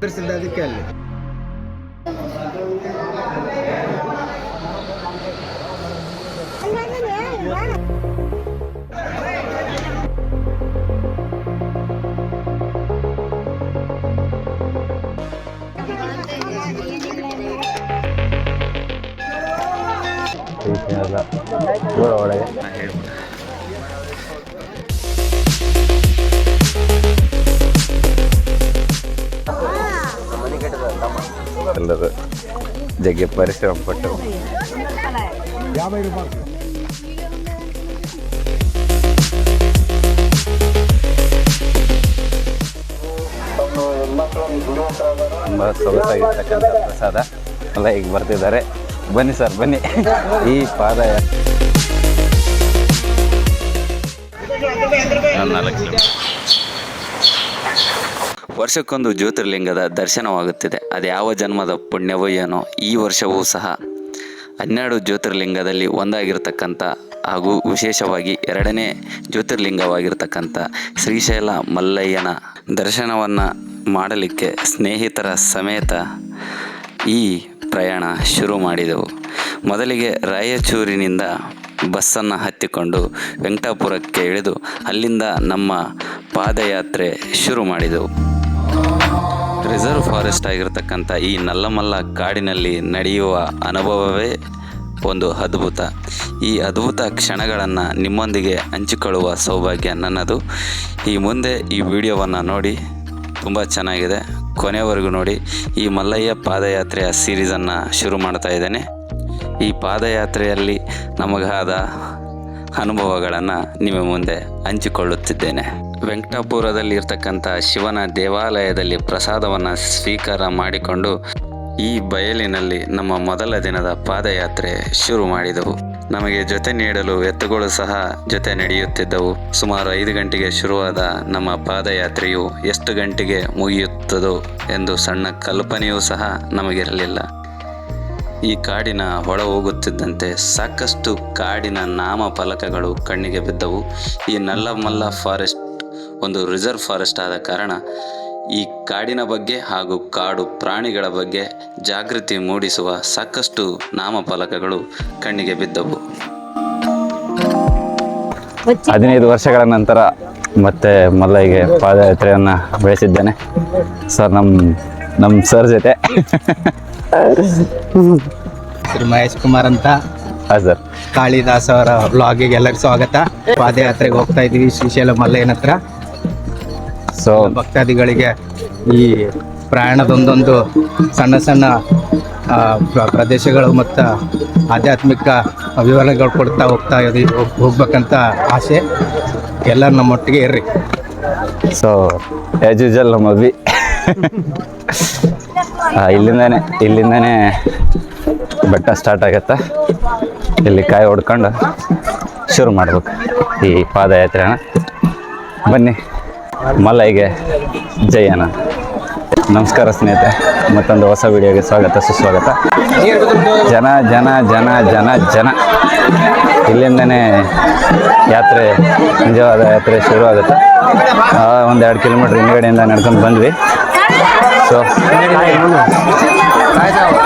ತೋರಿಸಿದ್ದ ಅದಕ್ಕೆ ಅಲ್ಲಿ ದೂರ ಒಳಗೆ ಎಲ್ಲರೂ ಜಗ್ಗೆ ಪರಿಶ್ರಮ ಪಟ್ಟು. ತುಂಬ ಸೊಗಸಾಗಿರ್ತಕ್ಕಂಥ ಪ್ರಸಾದ ಎಲ್ಲ ಈಗ ಬರ್ತಿದ್ದಾರೆ. ಬನ್ನಿ ಸರ್, ಬನ್ನಿ. ಈ ಪಾದ ನಾಲ್ಕು ವರ್ಷಕ್ಕೊಂದು ಜ್ಯೋತಿರ್ಲಿಂಗದ ದರ್ಶನವಾಗುತ್ತಿದೆ. ಅದು ಯಾವ ಜನ್ಮದ ಪುಣ್ಯವೋ ಏನೋ, ಈ ವರ್ಷವೂ ಸಹ. ಹನ್ನೆರಡು ಜ್ಯೋತಿರ್ಲಿಂಗದಲ್ಲಿ ಒಂದಾಗಿರ್ತಕ್ಕಂಥ ಹಾಗೂ ವಿಶೇಷವಾಗಿ ಎರಡನೇ ಜ್ಯೋತಿರ್ಲಿಂಗವಾಗಿರ್ತಕ್ಕಂಥ ಶ್ರೀಶೈಲ ಮಲ್ಲಯ್ಯನ ದರ್ಶನವನ್ನು ಮಾಡಲಿಕ್ಕೆ ಸ್ನೇಹಿತರ ಸಮೇತ ಈ ಪ್ರಯಾಣ ಶುರು ಮಾಡಿದೆವು. ಮೊದಲಿಗೆ ರಾಯಚೂರಿನಿಂದ ಬಸ್ಸನ್ನು ಹತ್ತಿಕೊಂಡು ವೆಂಕಟಾಪುರಕ್ಕೆ ಇಳಿದು ಅಲ್ಲಿಂದ ನಮ್ಮ ಪಾದಯಾತ್ರೆ ಶುರು ಮಾಡಿದೆವು. ರಿಸರ್ವ್ ಫಾರೆಸ್ಟ್ ಆಗಿರತಕ್ಕಂಥ ಈ ನಲ್ಲಮಲ್ಲ ಕಾಡಿನಲ್ಲಿ ನಡೆಯುವ ಅನುಭವವೇ ಒಂದು ಅದ್ಭುತ. ಈ ಅದ್ಭುತ ಕ್ಷಣಗಳನ್ನು ನಿಮ್ಮೊಂದಿಗೆ ಹಂಚಿಕೊಳ್ಳುವ ಸೌಭಾಗ್ಯ ನನ್ನದು. ಈ ಮುಂದೆ ಈ ವಿಡಿಯೋವನ್ನು ನೋಡಿ ತುಂಬ ಚೆನ್ನಾಗಿದೆ. ಕೊನೆವರೆಗೂ ನೋಡಿ. ಈ ಮಲ್ಲಯ್ಯ ಪಾದಯಾತ್ರೆಯ ಸೀರೀಸನ್ನು ಶುರು ಮಾಡ್ತಾ ಇದ್ದೇನೆ. ಈ ಪಾದಯಾತ್ರೆಯಲ್ಲಿ ನಮಗಾದ ಅನುಭವಗಳನ್ನು ನಿಮ್ಮ ಮುಂದೆ ಹಂಚಿಕೊಳ್ಳುತ್ತಿದ್ದೇನೆ. ವೆಂಕಟಾಪುರದಲ್ಲಿ ಇರ್ತಕ್ಕಂಥ ಶಿವನ ದೇವಾಲಯದಲ್ಲಿ ಪ್ರಸಾದವನ್ನು ಸ್ವೀಕಾರ ಮಾಡಿಕೊಂಡು ಈ ಬಯಲಿನಲ್ಲಿ ನಮ್ಮ ಮೊದಲ ದಿನದ ಪಾದಯಾತ್ರೆ ಶುರು ಮಾಡಿದವು. ನಮಗೆ ಜೊತೆ ನೀಡಲು ಎತ್ತುಗಳು ಸಹ ಜೊತೆ ನಡೆಯುತ್ತಿದ್ದವು. ಸುಮಾರು ಐದು ಗಂಟೆಗೆ ಶುರುವಾದ ನಮ್ಮ ಪಾದಯಾತ್ರೆಯು ಎಷ್ಟು ಗಂಟೆಗೆ ಮುಗಿಯುತ್ತದೋ ಎಂದು ಸಣ್ಣ ಕಲ್ಪನೆಯೂ ಸಹ ನಮಗಿರಲಿಲ್ಲ. ಈ ಕಾಡಿನ ಒಳ ಹೋಗುತ್ತಿದ್ದಂತೆ ಸಾಕಷ್ಟು ಕಾಡಿನ ನಾಮಫಲಕಗಳು ಕಣ್ಣಿಗೆ ಬಿದ್ದವು. ಈ ನಲ್ಲಮಲ್ಲ ಫಾರೆಸ್ಟ್ ಒಂದು ರಿಸರ್ವ್ ಫಾರೆಸ್ಟ್ ಆದ ಕಾರಣ ಈ ಕಾಡಿನ ಬಗ್ಗೆ ಹಾಗೂ ಕಾಡು ಪ್ರಾಣಿಗಳ ಬಗ್ಗೆ ಜಾಗೃತಿ ಮೂಡಿಸುವ ಸಾಕಷ್ಟು ನಾಮಫಲಕಗಳು ಕಣ್ಣಿಗೆ ಬಿದ್ದವು. ಹದಿನೈದು ವರ್ಷಗಳ ನಂತರ ಮತ್ತೆ ಮಲ್ಲಯ್ಯಗೆ ಪಾದಯಾತ್ರೆಯನ್ನು ಬೆಳೆಸಿದ್ದೇನೆ. ಸರ್ ನಮ್ಮ ನಮ್ಮ ಸರ್ ಜೊತೆ. ಮಹೇಶ್ ಕುಮಾರ್ ಅಂತ. ಹಾಂ ಸರ್. ಕಾಳಿದಾಸ್ ಅವರ ವ್ಲಾಗಿಗೆ ಎಲ್ಲರಿಗೂ ಸ್ವಾಗತ. ಪಾದಯಾತ್ರೆಗೆ ಹೋಗ್ತಾ ಇದ್ದೀವಿ ಶ್ರೀಶೈಲ ಮಲ್ಲಯ್ಯನ ಹತ್ರ. ಸೊ ಭಕ್ತಾದಿಗಳಿಗೆ ಈ ಪ್ರಯಾಣದೊಂದೊಂದು ಸಣ್ಣ ಸಣ್ಣ ಪ್ರ- ಪ್ರದೇಶಗಳು ಮತ್ತು ಆಧ್ಯಾತ್ಮಿಕ ವಿವರಣೆಗಳು ಕೊಡ್ತಾ ಹೋಗ್ತಾ ಇದೀವಿ ಹೋಗ್ಬೇಕಂತ ಆಸೆ. ಎಲ್ಲರೂ ನಮ್ಮೊಟ್ಟಿಗೆ ಇರ್ರಿ. ಸೊ ಆ್ಯಸ್ ಯೂಸಲ್ ನಮ್ಮ ಅಭಿ. ಇಲ್ಲಿಂದಾನೆ ಇಲ್ಲಿಂದಾನೆ ಬೆಟ್ಟ ಸ್ಟಾರ್ಟ್ ಆಗತ್ತೆ. ಇಲ್ಲಿ ಕಾಯಿ ಹೊಡ್ಕೊಂಡು ಶುರು ಮಾಡ್ಬೇಕು ಈ ಪಾದಯಾತ್ರೆನ. ಬನ್ನಿ. ಮಲೈಗೆ ಜಯನ ನಮಸ್ಕಾರ ಸ್ನೇಹಿತರೆ, ಮತ್ತೊಂದು ಹೊಸ ವಿಡಿಯೋಗೆ ಸ್ವಾಗತ, ಸುಸ್ವಾಗತ. ಜನ ಜನ ಜನ ಜನ ಜನ. ಇಲ್ಲಿಂದನೇ ಯಾತ್ರೆ, ನಿಜವಾದ ಯಾತ್ರೆ ಶುರು ಆಗುತ್ತೆ ಒಂದು ಎರಡು ಕಿಲೋಮೀಟ್ರ್ ಹಿಂದ್ಗಡೆಯಿಂದ ನಡ್ಕೊಂಡು ಬಂದ್ವಿ. ಸೊ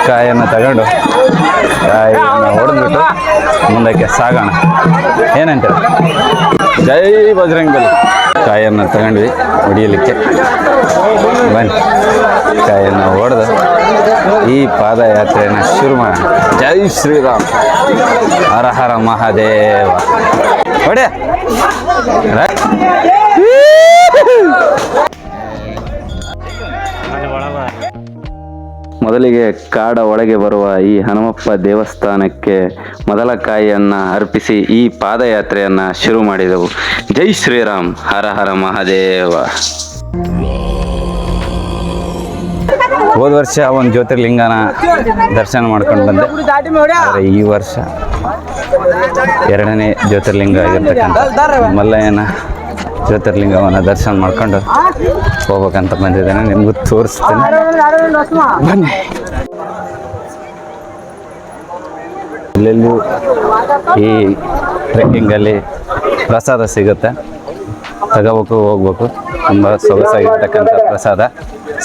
ಕಾಯನ್ನು ತಗೊಂಡು ಕಾಯನ್ನು ಹೊಡೆದ್ಬಿಟ್ಟು ಮುಂದಕ್ಕೆ ಸಾಗೋಣ. ಏನಂತ? ಜೈ ಬಜರಂಗಬಲಿ ಕಾಯನ್ನು ತಗೊಂಡ್ವಿ ಹೊಡಿಯಲಿಕ್ಕೆ ಬನ್ನಿ. ಕಾಯನ್ನು ಹೊಡೆದು ಈ ಪಾದಯಾತ್ರೆಯನ್ನು ಶುರು ಮಾಡೋಣ. ಜೈ ಶ್ರೀರಾಮ್. ಹರ ಹರ ಮಹಾದೇವ. ಹೊಡೆ. ಮೊದಲಿಗೆ ಕಾಡ ಒಳಗೆ ಬರುವ ಈ ಹನುಮಪ್ಪ ದೇವಸ್ಥಾನಕ್ಕೆ ಮೊದಲ ಕಾಯಿಯನ್ನು ಅರ್ಪಿಸಿ ಈ ಪಾದಯಾತ್ರೆಯನ್ನು ಶುರು ಮಾಡಿದೆವು. ಜೈ ಶ್ರೀರಾಮ್, ಹರ ಹರ ಮಹಾದೇವ. ಹೋದ ವರ್ಷ ಒಂದು ಜ್ಯೋತಿರ್ಲಿಂಗನ ದರ್ಶನ ಮಾಡ್ಕೊಂಡು ಬಂದೆ. ಈ ವರ್ಷ ಎರಡನೇ ಜ್ಯೋತಿರ್ಲಿಂಗ ಆಗಿರ್ತಕ್ಕಂಥ ಮಲ್ಲಯ್ಯನ ಜ್ಯೋತಿರ್ಲಿಂಗವನ್ನು ದರ್ಶನ ಮಾಡ್ಕೊಂಡು ಹೋಗ್ಬೇಕಂತ ಬಂದಿದ್ದೇನೆ. ನಿಮಗೂ ತೋರಿಸ್ತೀನಿ. ಬನ್ನಿ. ಇಲ್ಲೆಲ್ಲೂ ಈ ಟ್ರೆಕ್ಕಿಂಗಲ್ಲಿ ಪ್ರಸಾದ ಸಿಗುತ್ತೆ. ತಗೋಬೇಕು ಹೋಗ್ಬೇಕು. ತುಂಬ ಸೊಗಸಾಗಿರ್ತಕ್ಕಂಥ ಪ್ರಸಾದ.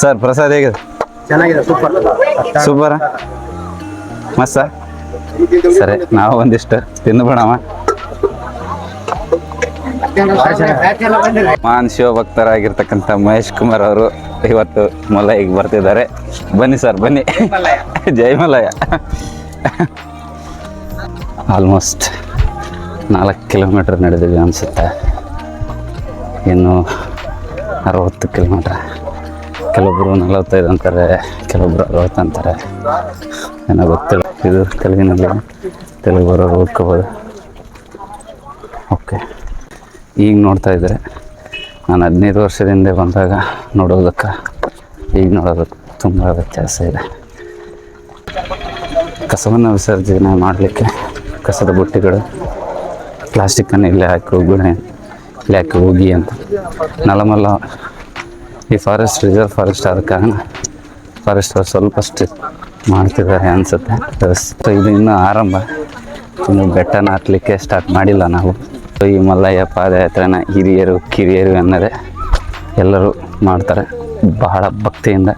ಸರ್ ಪ್ರಸಾದ ಹೇಗಿದೆ? ಚೆನ್ನಾಗಿದೆ ಸೂಪರ್. ಸೂಪರ? ಮಸ್ತ ಸರಿ ನಾವು ಒಂದಿಷ್ಟು ತಿಂದುಬಿಡವ ಮಹಾನ್ ಶಿವಭಕ್ತರಾಗಿರ್ತಕ್ಕಂಥ ಮಹೇಶ್ ಕುಮಾರ್ ಅವರು ಇವತ್ತು ಮಲಯಿಗೆ ಬರ್ತಿದ್ದಾರೆ. ಬನ್ನಿ ಸರ್, ಬನ್ನಿ. ಜೈ ಮಲಯ. ಆಲ್ಮೋಸ್ಟ್ ನಾಲ್ಕು ಕಿಲೋಮೀಟ್ರ್ ನಡೆದಿವಿ ಅನಿಸುತ್ತೆ. ಇನ್ನು ಅರವತ್ತು ಕಿಲೋಮೀಟ್ರ್ ಕೆಲವೊಬ್ಬರು ನಲವತ್ತೈದು ಅಂತಾರೆ ಕೆಲವೊಬ್ಬರು ಅರವತ್ತು ಅಂತಾರೆ. ಏನೋ ಗೊತ್ತಿಲ್ಲ. ಇದು ತೆಲುಗಿನಲ್ಲಿ ತೆಲುಗು ಬರೋರು ಓದ್ಕೋಬೋದು ಓಕೆ ಈಗ ನೋಡ್ತಾ ಇದ್ದಾರೆ ನಾನು ಹದಿನೈದು ವರ್ಷದ ಹಿಂದೆ ಬಂದಾಗ ನೋಡೋದಕ್ಕೆ ಈಗ ನೋಡೋದಕ್ಕೆ ತುಂಬ ವ್ಯತ್ಯಾಸ ಇದೆ. ಕಸವನ್ನು ವಿಸರ್ಜನೆ ಮಾಡಲಿಕ್ಕೆ ಕಸದ ಬುಟ್ಟಿಗಳು ಪ್ಲಾಸ್ಟಿಕ್ಕನ್ನು ಇಲ್ಲೇ ಹಾಕಿ ಹೋಗಿ ಇಲ್ಲಿ ಹಾಕಿ ಹೋಗಿ ಅಂತ. ನಲಮಲ್ಲ, ಈ ಫಾರೆಸ್ಟ್ ರಿಸರ್ವ್ ಫಾರೆಸ್ಟ್ ಆದ ಕಾರಣ ಫಾರೆಸ್ಟ್ ಸ್ವಲ್ಪ ಸ್ಟ್ರಿಕ್ ಮಾಡ್ತಿದ್ದಾರೆ ಅನಿಸುತ್ತೆ. ಇದು ಇನ್ನೂ ಆರಂಭ. ತುಂಬ ಬೆಟ್ಟನ ಹತ್ತಲಿಕ್ಕೆ ಸ್ಟಾರ್ಟ್ ಮಾಡಿಲ್ಲ ನಾವು. ಈ ಮಲ್ಲಯ್ಯ ಪಾದಯಾತ್ರೆನ ಹಿರಿಯರು, ಕಿರಿಯರು ಅನ್ನದೆ ಎಲ್ಲರೂ ಮಾಡ್ತಾರೆ. ಬಹಳ ಭಕ್ತಿಯಿಂದ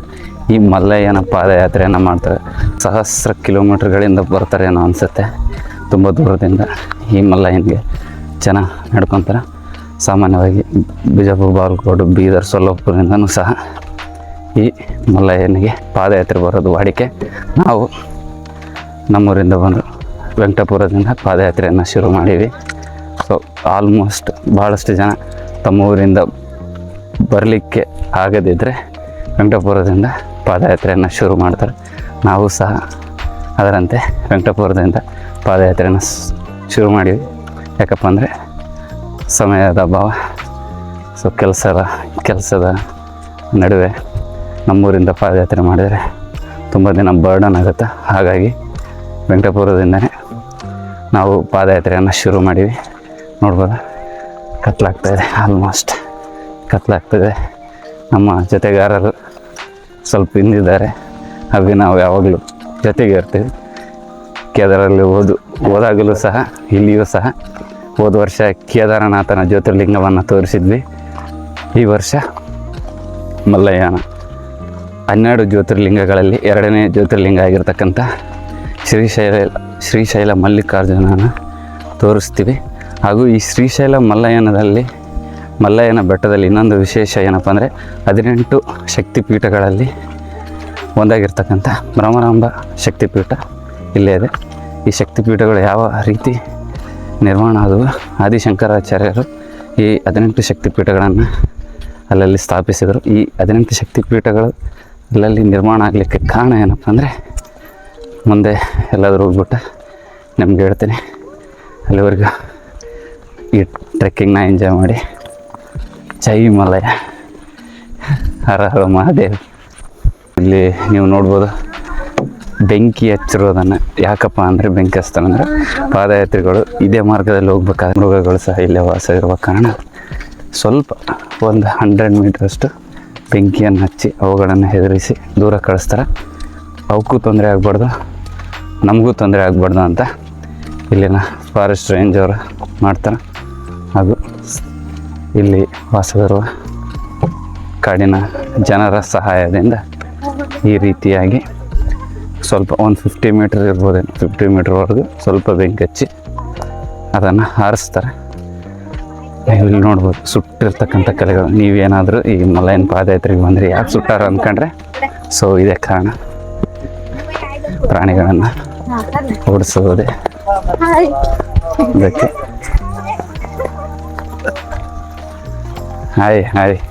ಈ ಮಲ್ಲಯ್ಯನ ಪಾದಯಾತ್ರೆಯನ್ನು ಮಾಡ್ತಾರೆ. ಸಹಸ್ರ ಕಿಲೋಮೀಟ್ರ್ಗಳಿಂದ ಬರ್ತಾರೆ ಏನೋ ಅನಿಸುತ್ತೆ. ತುಂಬ ದೂರದಿಂದ ಈ ಮಲ್ಲಯ್ಯನಿಗೆ ಜನ ನಡ್ಕೊತಾರೆ. ಸಾಮಾನ್ಯವಾಗಿ ಬಿಜಾಪುರ, ಬಾಗಲಕೋಟೆ, ಬೀದರ್, ಸೊಲ್ಲಪುರದಿಂದನೂ ಸಹ ಈ ಮಲ್ಲಯ್ಯನಿಗೆ ಪಾದಯಾತ್ರೆ ಬರೋದು ವಾಡಿಕೆ. ನಾವು ನಮ್ಮೂರಿಂದ ಬಂದು ವೆಂಕಟಪುರದಿಂದ ಪಾದಯಾತ್ರೆಯನ್ನು ಶುರು ಮಾಡೀವಿ ಸೊ ಆಲ್ಮೋಸ್ಟ್ ಭಾಳಷ್ಟು ಜನ ತಮ್ಮ ಊರಿಂದ ಬರಲಿಕ್ಕೆ ಆಗದಿದ್ದರೆ ವೆಂಕಟಪುರದಿಂದ ಪಾದಯಾತ್ರೆಯನ್ನು ಶುರು ಮಾಡ್ತಾರೆ. ನಾವು ಸಹ ಅದರಂತೆ ವೆಂಕಟಪುರದಿಂದ ಪಾದಯಾತ್ರೆಯನ್ನು ಶುರು ಮಾಡೀವಿ. ಯಾಕಪ್ಪ ಅಂದರೆ ಸಮಯದ ಅಭಾವ. ಸೊ ಕೆಲಸದ ಕೆಲಸದ ನಡುವೆ ನಮ್ಮೂರಿಂದ ಪಾದಯಾತ್ರೆ ಮಾಡಿದರೆ ತುಂಬ ದಿನ ಬರ್ಡನ್ ಆಗುತ್ತೆ. ಹಾಗಾಗಿ ವೆಂಕಟಪುರದಿಂದನೇ ನಾವು ಪಾದಯಾತ್ರೆಯನ್ನು ಶುರು ಮಾಡೀವಿ. ನೋಡ್ಬೋದು? ಕತ್ಲಾಗ್ತಾಯಿದೆ ಆಲ್ಮೋಸ್ಟ್ ಕತ್ಲಾಗ್ತದೆ. ನಮ್ಮ ಜೊತೆಗಾರರು ಸ್ವಲ್ಪ ಹಿಂದಿದ್ದಾರೆ. ಹಾಗೆ ನಾವು ಯಾವಾಗಲೂ ಜೊತೆಗೆ ಇರ್ತೀವಿ. ಕೇದಾರಲ್ಲಿ ಓದು, ಓದಾಗಲೂ ಸಹ, ಇಲ್ಲಿಯೂ ಸಹ ಹೋದ ವರ್ಷ ಕೇದಾರನಾಥನ ಜ್ಯೋತಿರ್ಲಿಂಗವನ್ನು ತೋರಿಸಿದ್ವಿ. ಈ ವರ್ಷ ಮಲ್ಲಯ್ಯನ ಹನ್ನೆರಡು ಜ್ಯೋತಿರ್ಲಿಂಗಗಳಲ್ಲಿ ಎರಡನೇ ಜ್ಯೋತಿರ್ಲಿಂಗ ಆಗಿರ್ತಕ್ಕಂಥ ಶ್ರೀಶೈಲ ಶ್ರೀಶೈಲ ಮಲ್ಲಿಕಾರ್ಜುನನ ತೋರಿಸ್ತೀವಿ. ಹಾಗೂ ಈ ಶ್ರೀಶೈಲ ಮಲ್ಲಯ್ಯನದಲ್ಲಿ, ಮಲ್ಲಯ್ಯನ ಬೆಟ್ಟದಲ್ಲಿ ಇನ್ನೊಂದು ವಿಶೇಷ ಏನಪ್ಪ ಅಂದರೆ ಹದಿನೆಂಟು ಶಕ್ತಿಪೀಠಗಳಲ್ಲಿ ಒಂದಾಗಿರ್ತಕ್ಕಂಥ ಭ್ರಮರಾಂಬ ಶಕ್ತಿಪೀಠ ಇಲ್ಲೇ ಇದೆ. ಈ ಶಕ್ತಿಪೀಠಗಳು ಯಾವ ರೀತಿ ನಿರ್ಮಾಣ ಆದವು? ಆದಿಶಂಕರಾಚಾರ್ಯರು ಈ ಹದಿನೆಂಟು ಶಕ್ತಿಪೀಠಗಳನ್ನು ಅಲ್ಲಲ್ಲಿ ಸ್ಥಾಪಿಸಿದರು. ಈ ಹದಿನೆಂಟು ಶಕ್ತಿಪೀಠಗಳು ಅಲ್ಲಲ್ಲಿ ನಿರ್ಮಾಣ ಆಗಲಿಕ್ಕೆ ಕಾರಣ ಏನಪ್ಪ ಅಂದರೆ ಮುಂದೆ ಎಲ್ಲಾದರೂ ಹೋಗ್ಬಿಟ್ಟು ನಿಮ್ಗೆ ಹೇಳ್ತೀನಿ. ಅಲ್ಲಿವರೆಗೂ ಈ ಟ್ರೆಕ್ಕಿಂಗ್ನ ಎಂಜಾಯ್ ಮಾಡಿ. ಜೈ ಮಲಯ. ಹರ ಹರ ಮಹಾದೇವ್. ಇಲ್ಲಿ ನೀವು ನೋಡ್ಬೋದು ಬೆಂಕಿ ಹಚ್ಚಿರೋದನ್ನು. ಯಾಕಪ್ಪ ಅಂದರೆ ಬೆಂಕಿ ಹಚ್ತಾರೆ ಅಂದರೆ ಪಾದಯಾತ್ರಿಗಳು ಇದೇ ಮಾರ್ಗದಲ್ಲಿ ಹೋಗ್ಬೇಕಾದ್ರೆ ಮೃಗಗಳು ಸಹ ಇಲ್ಲೇ ವಾಸ ಇರುವ ಕಾರಣ ಸ್ವಲ್ಪ ಒಂದು ಹಂಡ್ರೆಡ್ ಮೀಟ್ರಷ್ಟು ಬೆಂಕಿಯನ್ನು ಹಚ್ಚಿ ಅವುಗಳನ್ನು ಹೆದರಿಸಿ ದೂರ ಕಳಿಸ್ತಾರೆ. ಅವಕ್ಕೂ ತೊಂದರೆ ಆಗಬಾರ್ದು, ನಮಗೂ ತೊಂದರೆ ಆಗಬಾರ್ದು ಅಂತ ಇಲ್ಲಿನ ಫಾರೆಸ್ಟ್ ರೇಂಜ್ ಅವರು ಮಾಡ್ತಾರೆ. ಇಲ್ಲಿ ವಾಸವಿರುವ ಕಾಡಿನ ಜನರ ಸಹಾಯದಿಂದ ಈ ರೀತಿಯಾಗಿ ಸ್ವಲ್ಪ ಒಂದು ಫಿಫ್ಟಿ ಮೀಟ್ರ್ ಇರ್ಬೋದೇನು ಫಿಫ್ಟಿ ಮೀಟ್ರ್ವರೆಗೂ ಸ್ವಲ್ಪ ಬೆಂಕಿ ಹಚ್ಚಿ ಅದನ್ನು ಹಾರಿಸ್ತಾರೆ ಇಲ್ಲಿ ನೋಡ್ಬೋದು ಸುಟ್ಟಿರ್ತಕ್ಕಂಥ ಕಲೆಗಳು. ನೀವೇನಾದರೂ ಈ ಮಲಯನ್ ಪಾದಯಾತ್ರೆಗೆ ಬಂದರೆ ಯಾಕೆ ಸುಟ್ಟಾರ ಅಂದ್ಕೊಂಡ್ರೆ ಸೊ ಇದೇ ಕಾರಣ. ಪ್ರಾಣಿಗಳನ್ನು ಓಡಿಸೋದೇ. ಇದಕ್ಕೆ Hai, hai.